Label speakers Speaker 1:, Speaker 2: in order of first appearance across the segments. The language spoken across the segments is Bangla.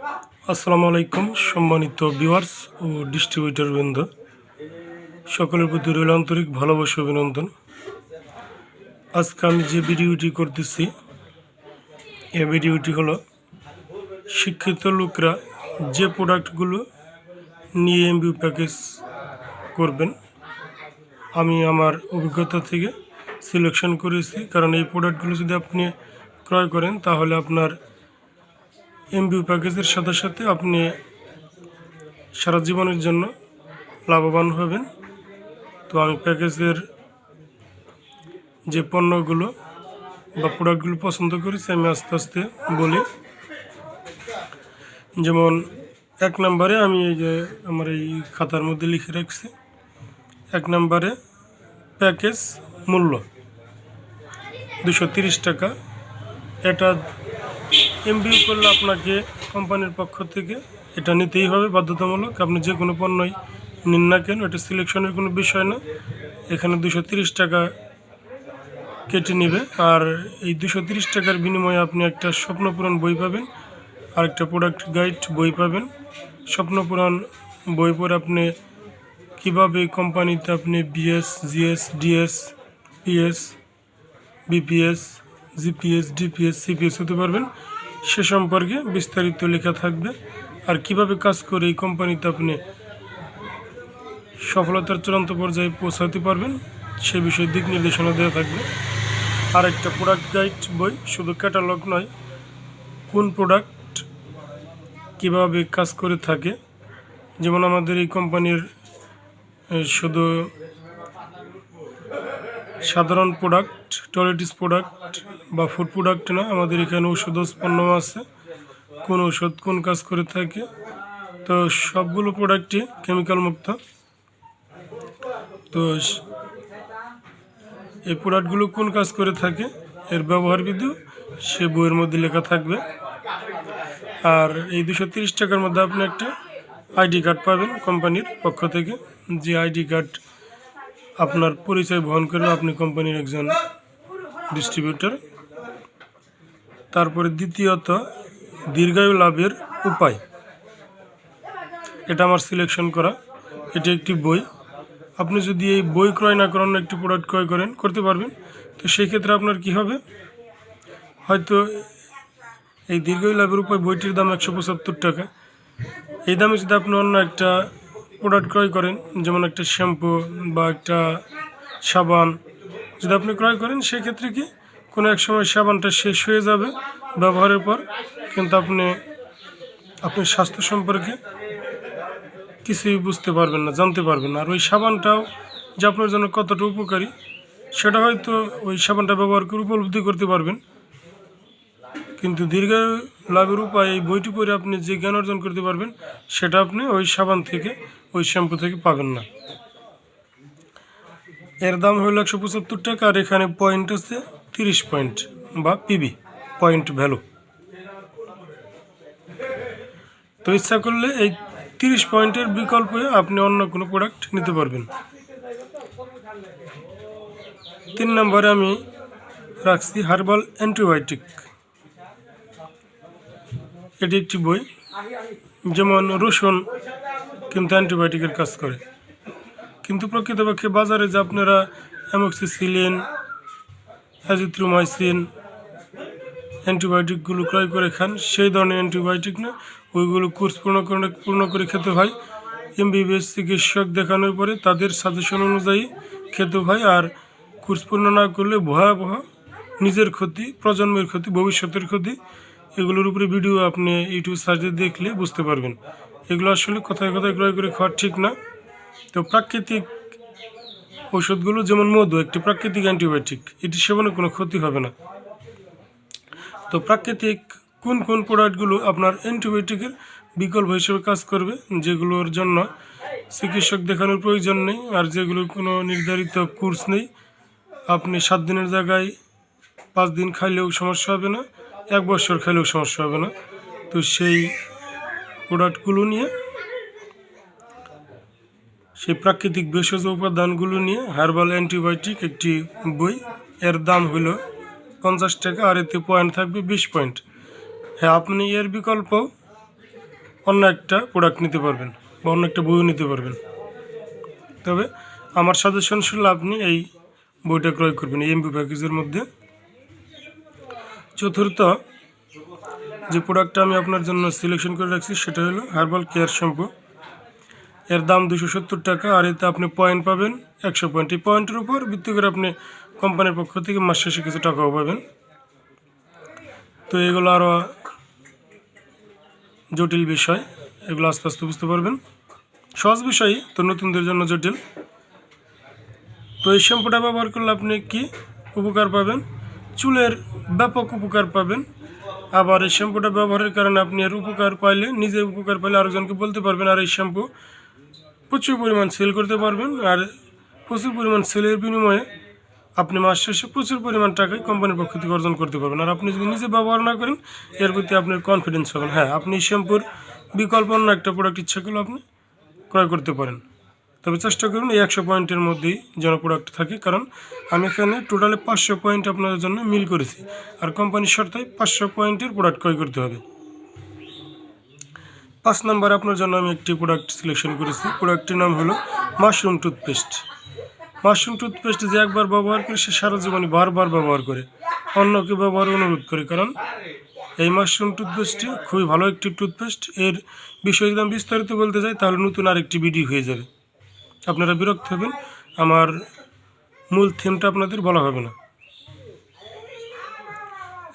Speaker 1: আসসালামু আলাইকুম, সম্মানিত ভিউয়ার্স ও ডিস্ট্রিবিউটর বৃন্দ। সকলের প্রতি রইল আন্তরিক ভালোবাসা অভিনন্দন। আজকে আমি যে ভিডিওটি করতেছি, এই ভিডিওটি হলো শিক্ষিত লোকরা যে প্রোডাক্টগুলো নিয়ে এমবিউ প্যাকেজ করবেন, আমি আমার অভিজ্ঞতা থেকে সিলেকশন করেছি। কারণ এই প্রোডাক্টগুলো যদি আপনি ক্রয় করেন, তাহলে আপনার এমবিউ প্যাকেজের সাথে সাথে আপনি সারা জীবনের জন্য লাভবান হবেন। তো আমি প্যাকেজের যে পণ্যগুলো বা প্রোডাক্টগুলো পছন্দ করেছি, আমি আস্তে আস্তে বলি। যেমন এক নম্বরে আমি এই যে আমার এই খাতার মধ্যে লিখে রাখছি, এক নম্বরে প্যাকেজ মূল্য দুশো টাকা। এটা এমবিউ করলে আপনাকে কোম্পানির পক্ষ থেকে, এটা নিতেই হবে বাধ্যতামূলক। আপনি যে কোনো পণ্যই নিন না কেন, এটা সিলেকশনের কোনো বিষয় না। এখানে দুশো টাকা কেটে নেবে। আর এই দুশো টাকার বিনিময়ে আপনি একটা স্বপ্নপূরণ বই পাবেন আর একটা প্রোডাক্ট গাইড বই পাবেন। স্বপ্নপূরণ বই পড়ে আপনি কীভাবে কোম্পানিতে আপনি BS, GS, DS, PS, BPS, GPS, DPS, CPS হতে পারবেন। সে সম্পর্কে বিস্তারিত লেখা থাকবে। আর কীভাবে কাজ করে এই কোম্পানিতে আপনি সফলতার চূড়ান্ত পর্যায়ে পৌঁছাতে পারবেন, সে বিষয়ে দিক নির্দেশনা দেওয়া থাকবে। আর একটা প্রোডাক্ট গাইড বই, শুধু ক্যাটালগ নয়, কোন প্রোডাক্ট কীভাবে কাজ করে থাকে। যেমন আমাদের এই কোম্পানির শুধু সাধারণ প্রোডাক্ট টয়লেটিস প্রোডাক্ট বা ফুড প্রোডাক্ট না, আমাদের এখানে ওষুধ পণ্য আছে। কোন ওষুধ কোন কাজ করে থাকে। তো সবগুলো প্রোডাক্টই কেমিক্যাল মুক্ত। তো এই প্রোডাক্টগুলো কোন কাজ করে থাকে, এর ব্যবহার বিধি, সে বইয়ের মধ্যে লেখা থাকবে। আর এই দুশো তিরিশ টাকার মধ্যে আপনি একটা আইডি কার্ড পাবেন কোম্পানির পক্ষ থেকে। যে আইডি কার্ড আপনার পরিচয় বহন করবে আপনি কোম্পানির একজন ডিস্ট্রিবিউটর তারপরে দ্বিতীয়ত, দীর্ঘায়ু লাভের উপায়। এটা আমার সিলেকশন করা। এটি একটি বই। আপনি যদি এই বই ক্রয় না করেন, একটি প্রোডাক্ট ক্রয় করেন, করতে পারবেন। তো সেই ক্ষেত্রে আপনার কি হবে? হয়তো এই দীর্ঘায়ু লাভের উপায় বইটির দাম একশো পঁচাত্তর টাকা। এই দামে যদি আপনি অন্য একটা প্রোডাক্ট ক্রয় করেন, যেমন একটা শ্যাম্পু বা একটা সাবান। যদি আপনি ক্রয় করেন, সেক্ষেত্রে কি কোনো এক সময় সাবানটা শেষ হয়ে যাবে ব্যবহারের পর, কিন্তু আপনি, আপনার স্বাস্থ্য সম্পর্কে কিছুই বুঝতে পারবেন না, জানতে পারবেন না। আর ওই সাবানটাও যে আপনার জন্য কতটা উপকারী, সেটা হয়তো ওই সাবানটা ব্যবহার করে উপলব্ধি করতে পারবেন। কিন্তু দীর্ঘ লাভের উপায় এই বইটি পড়ে আপনি যে জ্ঞান অর্জন করতে পারবেন, সেটা আপনি ওই সাবান থেকে ওই শ্যাম্পু থেকে পাবেন না। এর দাম হলো একশো পঁচাত্তর টাকা আর এখানে পয়েন্ট আছে তিরিশ পয়েন্ট বা পিবি পয়েন্ট ভ্যালু তো ইচ্ছা করলে এই তিরিশ পয়েন্টের বিকল্পে আপনি অন্য কোনো প্রোডাক্ট নিতে পারবেন। তিন নম্বরে আমি রাখছি হার্বাল অ্যান্টিবায়োটিক এটি একটি বই, যেমন রসুন কিন্তু অ্যান্টিবায়োটিকের কাজ করে। কিন্তু প্রকৃতপক্ষে বাজারে যে আপনারা অ্যামক্সিসিলিন, অ্যাজিথ্রোমাইসিন অ্যান্টিবায়োটিকগুলো ক্রয় করে খান, সেই ধরনের অ্যান্টিবায়োটিক না, ওইগুলো কোর্স পূর্ণ করে পূর্ণ করে খেতে হয়। এমবিবিএস চিকিৎসক দেখানোর পরে তাদের সাজেশন অনুযায়ী খেতে হয় আর কোর্স পূর্ণ না করলে ভয়াবহ নিজের ক্ষতি, প্রজন্মের ক্ষতি, ভবিষ্যতের ক্ষতি, এগুলোর উপরে ভিডিও আপনি ইউটিউব সার্চে দেখলে বুঝতে পারবেন। এগুলো আসলে কোথায় কোথায় ক্রয় করে খাওয়া ঠিক না। তো প্রাকৃতিক ওষুধগুলো যেমন মধু, একটি প্রাকৃতিক অ্যান্টিবায়োটিক, এটি সেবনে কোনো ক্ষতি হবে না। তো প্রাকৃতিক কোন কোন প্রোডাক্টগুলো আপনার অ্যান্টিবায়োটিকের বিকল্প হিসেবে কাজ করবে, যেগুলোর জন্য চিকিৎসক দেখানোর প্রয়োজন নেই আর যেগুলোর কোনো নির্ধারিত কোর্স নেই। আপনি সাত দিনের জায়গায় পাঁচ দিন খাইলেও সমস্যা হবে না, এক বছর খাইলেও সমস্যা হবে না। তো সেই প্রোডাক্টগুলো নিয়ে, সেই প্রাকৃতিক ভেষজ উপাদানগুলো নিয়ে হার্বাল অ্যান্টিবায়োটিক একটি বই, এর দাম হলো পঞ্চাশ টাকা আর এতে পয়েন্ট থাকবে বিশ পয়েন্ট হ্যাঁ আপনি এর বিকল্প অন্য একটা প্রোডাক্ট নিতে পারবেন বা অন্য একটা বইও নিতে পারবেন। তবে আমার সাজেশন ছিল আপনি এই বইটা ক্রয় করবেন এমবি প্যাকেজের মধ্যে। চতুর্থ যে প্রোডাক্টটা আমি আপনার জন্য সিলেকশন করে রাখছি, সেটা হলো হার্বাল কেয়ার শ্যাম্পু এর দাম দুশো সত্তর টাকা, আর এতে আপনি পয়েন্ট পাবেন একশো পয়েন্ট। এই পয়েন্টের উপর ভিত্তি করে আপনি কোম্পানির পক্ষ থেকে মাস শেষে কিছু টাকাও পাবেন। তো এগুলো আরও জটিল বিষয়, এগুলো আস্তে আস্তে বুঝতে পারবেন। সহজ বিষয়ই, তো নতুনদের জন্য জটিল। তো এই শ্যাম্পুটা ব্যবহার করলে আপনি কি উপকার পাবেন? চুলের ব্যাপক উপকার পাবেন। আবার এই শ্যাম্পুটা ব্যবহারের কারণে আপনি এর উপকার পাইলে, নিজে উপকার পাইলে আরেকজনকে বলতে পারবেন, আর, এই শ্যাম্পু প্রচুর পরিমাণ সেল করতে পারবেন। আর প্রচুর পরিমাণ সেলের বিনিময়ে আপনি মাস শেষে প্রচুর পরিমাণ টাকায় কোম্পানির পক্ষ থেকে অর্জন করতে পারবেন। আর আপনি যদি নিজে ব্যবহার না করেন, এর প্রতি আপনার কনফিডেন্স হবেন হ্যাঁ আপনি শ্যাম্পুর বিকল্প অন্য একটা প্রোডাক্ট ইচ্ছা করলে আপনি ক্রয় করতে পারেন। তবে চেষ্টা করুন এই একশো পয়েন্টের মধ্যেই যেন প্রোডাক্ট থাকে, কারণ আমি এখানে টোটালে পাঁচশো পয়েন্ট আপনাদের জন্য মিল করেছি। আর কোম্পানির শর্তায় পাঁচশো পয়েন্টের প্রোডাক্ট ক্রয় করতে হবে। পাঁচ নম্বরে আপনার জন্য আমি একটি প্রোডাক্ট সিলেকশন করেছি। প্রোডাক্টটির নাম হলো মাশরুম টুথপেস্ট মাশরুম টুথপেস্ট যে একবার ব্যবহার করে, সে সারা জীবনে বারবার ব্যবহার করে। অন্যকে ব্যবহার অনুরোধ করে, কারণ এই মাশরুম টুথপেস্টটি খুবই ভালো একটি টুথপেস্ট এর বিষয়ে যদি আমি বিস্তারিত বলতে যাই, তাহলে নতুন আরেকটি ভিডিও হয়ে যাবে। আপনারা বিরক্ত হবেন, আমার মূল থিমটা আপনাদের বলা হবে না।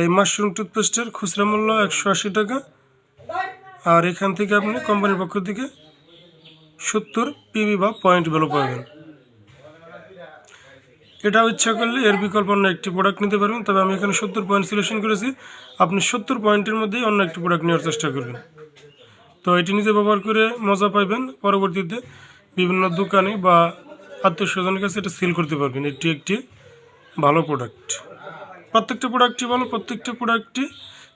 Speaker 1: এই মাশরুম টুথপেস্টের খুচরা মূল্য একশো আশি টাকা, আর এখান থেকে আপনি কোম্পানির পক্ষ থেকে সত্তর পিবি বা পয়েন্ট ভ্যালু পাবেন। এটাও ইচ্ছা করলে এর বিকল্প অন্য একটি প্রোডাক্ট নিতে পারবেন, তবে আমি এখানে সত্তর পয়েন্ট সিলেকশন করেছি। আপনি সত্তর পয়েন্টের মধ্যেই অন্য একটি প্রোডাক্ট নেওয়ার চেষ্টা করবেন। তো এটি নিজে ব্যবহার করে মজা পাইবেন, পরবর্তীতে বিভিন্ন দোকানে বা আত্মীয় স্বজনের কাছে এটা সেল করতে পারবেন। এটি একটি ভালো প্রোডাক্ট প্রত্যেকটা প্রোডাক্টই ভালো, প্রত্যেকটা প্রোডাক্টই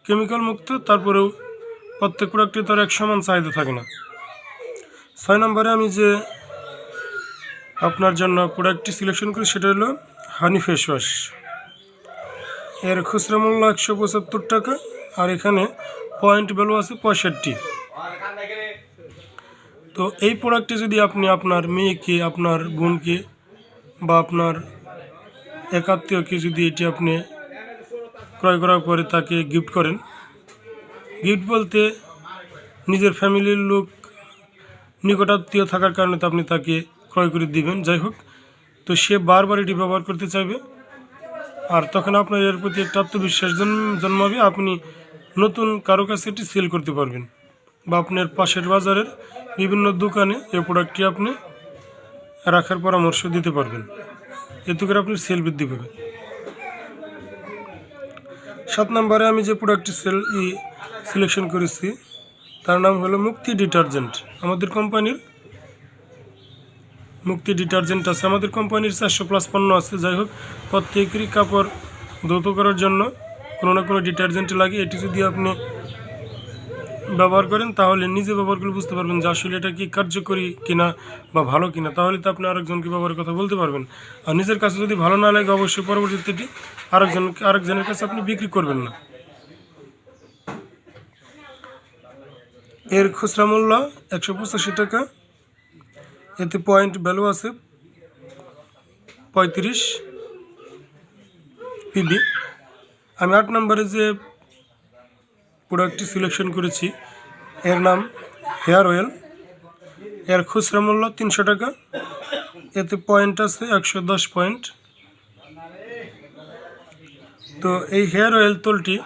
Speaker 1: কেমিক্যাল মুক্ত, তারপরেও প্রত্যেক প্রোডাক্টে তার এক সমান চাহিদা থাকে না। ছয় নম্বরে আমি যে আপনার জন্য প্রোডাক্টটি সিলেকশন করি, সেটা হলো হানি ফেস ওয়াশ এর খুচরা মূল্য একশো পঁচাত্তর টাকা, আর এখানে পয়েন্ট ভ্যালু আছে পঁয়ষট্টি। তো এই প্রোডাক্টে যদি আপনি আপনার মেয়েকে, আপনার বোনকে বা আপনার একাত্মীয়কে যদি এটি আপনি ক্রয় করার পরে তাকে গিফট করেন গিফট বলতে নিজের ফ্যামিলির লোক নিকটাত্মীয় থাকার কারণে তো আপনি তাকে ক্রয় করে দিবেন। যাই হোক, তো সে বারবার এটি ব্যবহার করতে চাইবে। আর তখন আপনার এর প্রতি একটা আত্মবিশ্বাস জন্মাবে। আপনি নতুন কারও কাছে এটি সেল করতে পারবেন। বা আপনার পাশের বাজারের বিভিন্ন দোকানে এই প্রোডাক্টটি আপনি রাখার পরামর্শ দিতে পারবেন। এতে করে আপনার সেল বৃদ্ধি পাবেন সাত নম্বরে আমি যে প্রোডাক্টটি সেল ই সিলেকশন করেছি, তার নাম হলো মুক্তি ডিটারজেন্ট। আমাদের কোম্পানির মুক্তি ডিটারজেন্ট আছে। আমাদের কোম্পানির চারশো প্লাস পণ্য আছে। যাই হোক, প্রত্যেকেরই কাপড় দ্রুত করার জন্য কোনো না কোনো ডিটারজেন্ট লাগে। এটি যদি আপনি ব্যবহার করেন, তাহলে নিজে ব্যবহার করে বুঝতে পারবেন যে আসলে এটা কি কার্যকরী কিনা বা ভালো কিনা। তাহলে তো আপনি আরেকজনকে ব্যবহারের কথা বলতে পারবেন। আর নিজের কাছে যদি ভালো না লাগে, অবশ্যই পরবর্তীতে এটি আরেকজনকে, আরেকজনের কাছে আপনি বিক্রি করবেন না। এর খুচরা মূল্য একশো পঁচাশি টাকা। এতে পয়েন্ট ভ্যালু আছে পঁয়ত্রিশ পিবি। আমি আট নম্বরে যে প্রোডাক্টটি সিলেকশন করেছি। এর নাম হেয়ার অয়েল। এর খুচরা মূল্য তিনশো টাকা। এতে পয়েন্ট আছে একশো দশ পয়েন্ট তো এই হেয়ার অয়েল তোলটি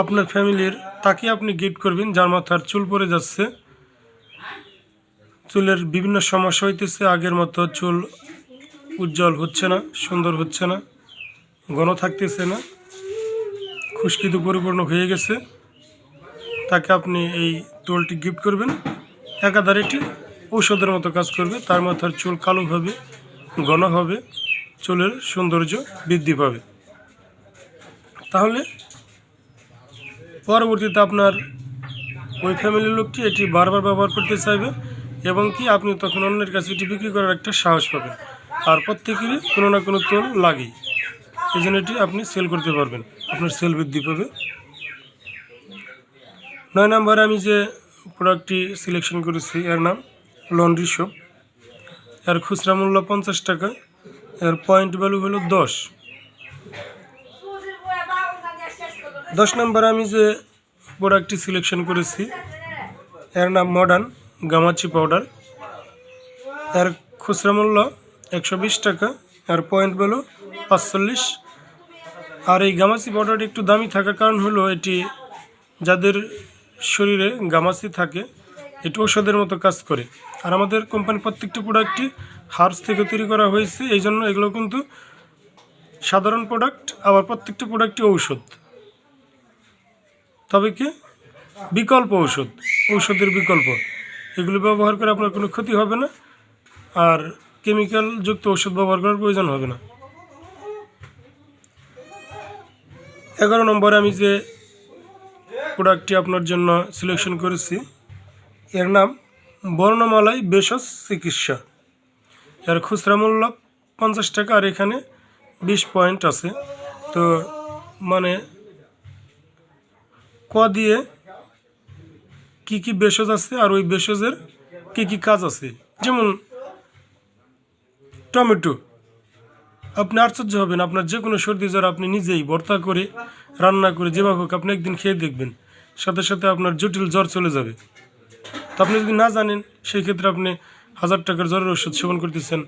Speaker 1: আপনার ফ্যামিলির, তাকে আপনি গিফট করবেন, যার মাথার চুল পড়ে যাচ্ছে। চুলের বিভিন্ন সমস্যা হইতেছে, আগের মতো চুল উজ্জ্বল হচ্ছে না, সুন্দর হচ্ছে না, ঘন থাকতেছে না, খুশকিতে পরিপূর্ণ হয়ে গেছে। তাকে আপনি এই তোলটি গিফট করবেন। একাধারে এটি ঔষধের মতো কাজ করবে। তার মাথার চুল কালো হবে, ঘন হবে, চুলের সৌন্দর্য বৃদ্ধি পাবে। তাহলে পরবর্তীতে আপনার ওই ফ্যামিলির লোকটি এটি বারবার ব্যবহার করতে চাইবে এবং কি আপনি তখন অন্যের কাছে এটি বিক্রি করার একটা সাহস পাবেন। আর প্রত্যেকেরই কোনো না কোনো তোল লাগেই। এই জন্য এটি আপনি সেল করতে পারবেন। আপনার সেল বৃদ্ধি পাবে। নয় নম্বরে আমি যে প্রোডাক্টটি সিলেকশন করেছি, এর নাম লন্ড্রি শপ এর খুচরা মূল্য পঞ্চাশ টাকা, এর পয়েন্ট ভ্যালু হলো দশ। দশ নম্বর আমি যে প্রোডাক্টটি সিলেকশন করেছি, এর নাম মডার্ন গামাচি পাউডার এর খুচরা মূল্য একশো বিশ টাকা আর পয়েন্ট ভ্যালু পাঁচচল্লিশ। আর এই গামাচি পাউডারটি একটু দামি থাকার কারণ হলো এটি যাদের শরীরে গামাচি থাকে, এটি ওষুধের মতো কাজ করে। আর আমাদের কোম্পানির প্রত্যেকটি প্রোডাক্টই হার্স থেকে তৈরি করা হয়েছে, এই জন্য এগুলো কিন্তু সাধারণ প্রোডাক্ট আবার প্রত্যেকটি প্রোডাক্টই ঔষধ। তবে কি? বিকল্প ঔষধ, ঔষধের বিকল্প। এগুলো ব্যবহার করে আপনার কোনো ক্ষতি হবে না, আর কেমিক্যাল যুক্ত ওষুধ ব্যবহার করার প্রয়োজন হবে না। এগারো নম্বরে আমি যে প্রোডাক্টটি আপনার জন্য সিলেকশন করেছি। এর নাম বর্ণমালাই বেশস চিকিৎসা। এর খুচরা মূল্য পঞ্চাশ টাকা, আর এখানে বিশ পয়েন্ট আছে। তো মানে ক দিয়ে কি কি বেশজ আছে, আর ওই বেশজের কি কি কাজ আছে? যেমন টমেটো, আপনি আশ্চর্য হবেন। আপনার যে কোনো সর্দি, জ্বর আপনি নিজেই ভর্তা করে, রান্না করে, যেভাবে হোক আপনি একদিন খেয়ে দেখবেন। সাথে সাথে আপনার জটিল জ্বর চলে যাবে। তো আপনি যদি না জানেন, সেই ক্ষেত্রে আপনি হাজার টাকার জ্বরের ওষুধ সেবন করতেছেন।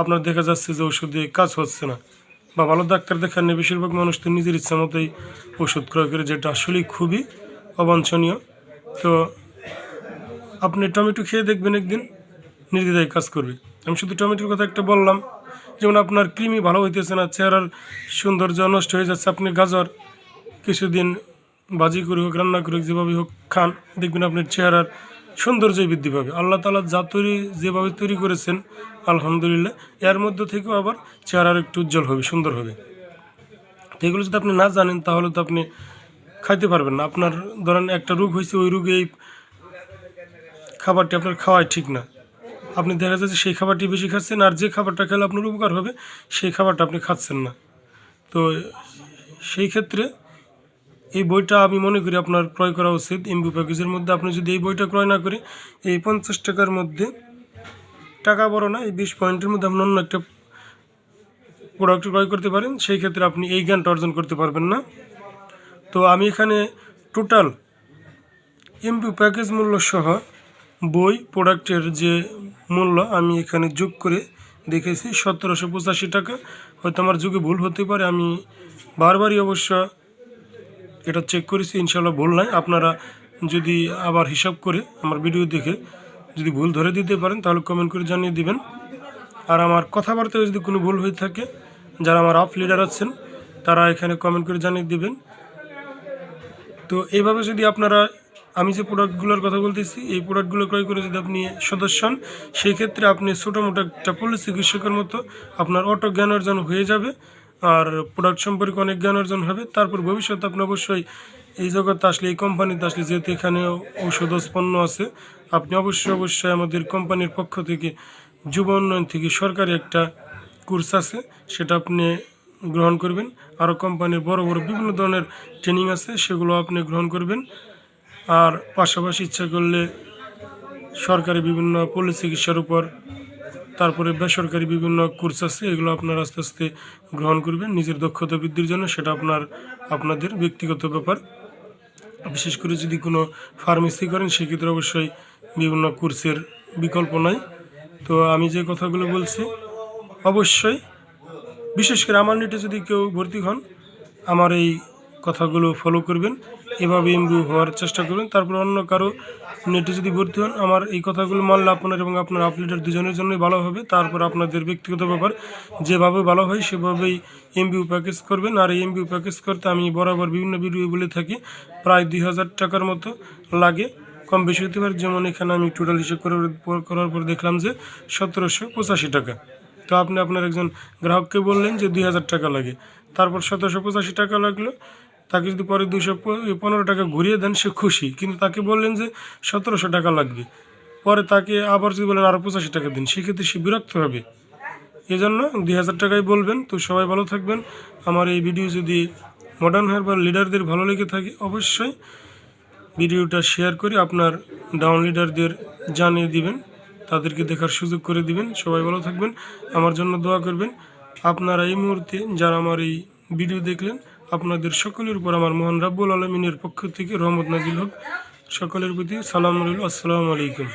Speaker 1: আপনার দেখা যাচ্ছে যে ওষুধে কাজ হচ্ছে না। বা ভালো ডাক্তার দেখার নেই, বেশিরভাগ মানুষ তো নিজের ইচ্ছা মতোই ওষুধ ক্রয় করে, যেটা আসলেই খুবই অবাঞ্ছনীয়। তো আপনি টমেটো খেয়ে দেখবেন একদিন, নির্দ্বিধায় কাজ করবে। আমি শুধু টমেটোর কথা একটা বললাম, যেমন আপনার কৃমি ভালো হইতেছে না, চেহারার সৌন্দর্য নষ্ট হয়ে যাচ্ছে, আপনি গাজর কিছুদিন বাজি করে হোক, রান্না করে হোক যেভাবে হোক খান, দেখবেন আপনার চেহারার সৌন্দর্য বৃদ্ধি পাবে। আল্লাহ তালা যা তৈরি, যেভাবে তৈরি করেছেন, আলহামদুলিল্লাহ, এর মধ্যে থেকেও আবার চেহারার একটু উজ্জ্বল হবে, সুন্দর হবে। তো এগুলো যদি আপনি না জানেন, তাহলে তো আপনি খাইতে পারবেন না। আপনার ধরেন একটা রোগ হয়েছে ওই রোগে এই খাবারটি আপনার খাওয়াই ঠিক না। আপনি দেখা যাচ্ছে সেই খাবারটি বেশি খাচ্ছেন, আর যে খাবারটা খেলে আপনার উপকার হবে, সেই খাবারটা আপনি খাচ্ছেন না। তো সেই ক্ষেত্রে এই বইটা আমি মনে করি আপনার ক্রয় করা উচিত এমবি প্যাকেজের মধ্যে। আপনি যদি এই বইটা ক্রয় না করে এই পঞ্চাশ টাকার মধ্যে টাকা বড় না, এই বিশ পয়েন্টের মধ্যে আপনি অন্য একটা প্রোডাক্ট ক্রয় করতে পারেন, সেই ক্ষেত্রে আপনি এই জ্ঞানটা অর্জন করতে পারবেন না। তো আমি এখানে টোটাল এমপি প্যাকেজ মূল্য সহ বই প্রোডাক্টের যে মূল্য আমি এখানে যোগ করে দেখেছি, সতেরোশো পঁচাশি টাকা। হয়তো আমার যুগে ভুল হতে পারে, আমি বারবারই অবশ্য এটা চেক করেছি, ইনশাল্লাহ ভুল নাই। আপনারা যদি আবার হিসাব করে আমার ভিডিও দেখে যদি ভুল ধরে দিতে পারেন, তাহলে কমেন্ট করে জানিয়ে দিবেন। আর আমার কথাবার্তায় যদি কোনো ভুল হয়ে থাকে, যারা আমার আপ লিডার আছেন, তারা এখানে কমেন্ট করে জানিয়ে দিবেন। তো এইভাবে যদি আপনারা, আমি যে প্রোডাক্টগুলোর কথা বলতেছি, এই প্রোডাক্টগুলো ক্রয় করে যদি আপনি সদস্য হন, সেই ক্ষেত্রে আপনি ছোটো মোটো একটা পল্লী চিকিৎসকের মতো আপনার অটো জ্ঞান অর্জন হয়ে যাবে। আর প্রোডাক্ট সম্পর্কে অনেক জ্ঞান অর্জন হবে। তারপর ভবিষ্যতে আপনি অবশ্যই এই জগতে আসলে, এই কোম্পানিতে আসলে যেহেতু এখানে ঔষধ পণ্য আছে, আপনি অবশ্যই অবশ্যই আমাদের কোম্পানির পক্ষ থেকে যুব উন্নয়ন থেকে সরকারি একটা কোর্স আছে, সেটা আপনি গ্রহণ করবেন। আরও কোম্পানির বড় বড় বিভিন্ন ধরনের ট্রেনিং আছে, সেগুলো আপনি গ্রহণ করবেন। আর পাশাপাশি ইচ্ছা করলে সরকারি বিভিন্ন পল্লী চিকিৎসার উপর তারপরে বেসরকারি বিভিন্ন কোর্স আছে, এগুলো আপনার আস্তে আস্তে গ্রহণ করবেন। নিজের দক্ষতা বৃদ্ধির জন্য সেটা আপনার, আপনাদের ব্যক্তিগত ব্যাপার। বিশেষ করে যদি কোনো ফার্মেসি করেন, সেক্ষেত্রে অবশ্যই বিভিন্ন কোর্সের বিকল্প নাই। তো আমি যে কথাগুলো বলছি, অবশ্যই, বিশেষ করে আমার নেটে যদি কেউ ভর্তি হন, আমার এই কথাগুলো ফলো করবেন। এভাবে ইমপ্রুভ হওয়ার চেষ্টা করবেন তারপর অন্য কারও নেটে যদি ভর্তি হন, আমার এই কথাগুলো মানলে আপনার এবং আপনার আপলিডার দুজনের জন্যই ভালো হবে। তারপর আপনাদের ব্যক্তিগত ব্যাপার, যেভাবে ভালো হয় সেভাবেই এমবিউ প্যাকেজ করবেন। আর এই এমবিউ প্যাকেজ করতে আমি বরাবর বিভিন্ন ভিডিও বলে থাকি, প্রায় দুই হাজার টাকার মতো লাগে। কম বেশি হতে পারে, যেমন এখানে আমি টোটাল হিসেব করার পর দেখলাম যে সতেরোশো পঁচাশি টাকা। তো আপনি আপনার একজন গ্রাহককে বললেন যে দুই হাজার টাকা লাগে। তারপর সতেরোশো পঁচাশি টাকা লাগল। তাকে যদি পরে দুশো পনেরো টাকা ঘুরিয়ে দেন, সে খুশি। কিন্তু তাকে বললেন যে সতেরোশো টাকা লাগবে। পরে তাকে আবার যদি বলেন আরও পঁচাশি টাকা দিন, সেক্ষেত্রে সে বিরক্ত হবে। এজন্য দুই হাজার টাকাই বলবেন। তো সবাই ভালো থাকবেন। আমার এই ভিডিও যদি মডার্ন হেয়ার বা লিডারদের ভালো লেগে থাকে, অবশ্যই ভিডিওটা শেয়ার করে আপনার ডাউন লিডারদের জানিয়ে দিবেন। তাদেরকে দেখার সুযোগ করে দিবেন। সবাই ভালো থাকবেন। আমার জন্য দোয়া করবেন। আপনারা এই মুহূর্তে যারা আমার এই ভিডিও দেখলেন আপনাদের সকলের উপর আমার মোহন রাব্বুল আলমিনের পক্ষ থেকে রহমত নাজিল হোক। সকলের প্রতি সালাম আসসালামু আলাইকুম।